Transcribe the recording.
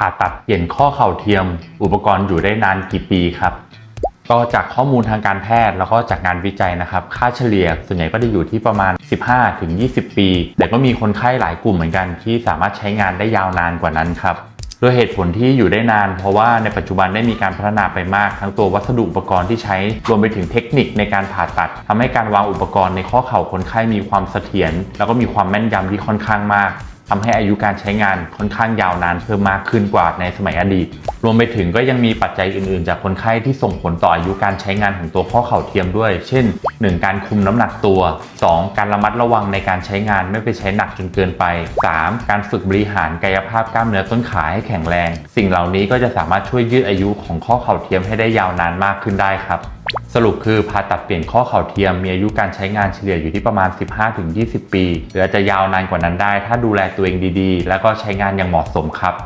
ผ่าตัดเปลี่ยนข้อเข่าเทียม อุปกรณ์อยู่ได้นานกี่ปีครับ ก็จากข้อมูลทางการแพทย์แล้วก็จากงานวิจัยนะครับ ค่าเฉลี่ยส่วนใหญ่ก็จะอยู่ที่ประมาณ 15-20 ปี แต่ก็มีคนไข้หลายกลุ่มเหมือนกันที่สามารถใช้งานได้ยาวนานกว่านั้นครับโดยเหตุผลที่อยู่ได้นาน เพราะว่าในปัจจุบันได้มีการพัฒนาไปมาก ทั้งตัววัสดุอุปกรณ์ที่ใช้รวมไปถึงเทคนิคในการผ่าตัดทำให้การวางอุปกรณ์ในข้อเข่าคนไข้มีความเสถียรแล้วก็มีความแม่นยำที่ค่อนข้างมาก ทำให้อายุการใช้งานค่อนข้างยาวนานเพิ่มมากขึ้นกว่าในสมัยอดีตรวมไปถึงก็ยังมีปัจจัยอื่นๆ จากคนไข้ที่ส่งผลต่ออายุการใช้งานของตัวข้อเข่าเทียมด้วย เช่น 1. การคุมน้ำหนักตัว 2. การระมัดระวังในการใช้งานไม่ไปใช้หนักจนเกินไป 3. การฝึกบริหารกายภาพกล้ามเนื้อต้นขาให้แข็งแรง สิ่งเหล่านี้ก็จะสามารถช่วยยืดอายุของข้อเข่าเทียมให้ได้ยาวนานมากขึ้นได้ครับสรุปคือผ่าตัดเปลี่ยนข้อเข่าเทียมมีอายุการใช้งานเฉลี่ยอยู่ที่ประมาณ 15-20 ปี หรืออาจจะยาวนานกว่านั้นได้ ถ้าดูแลตัวเองดีๆ แล้วก็ใช้งานอย่างเหมาะสมครับ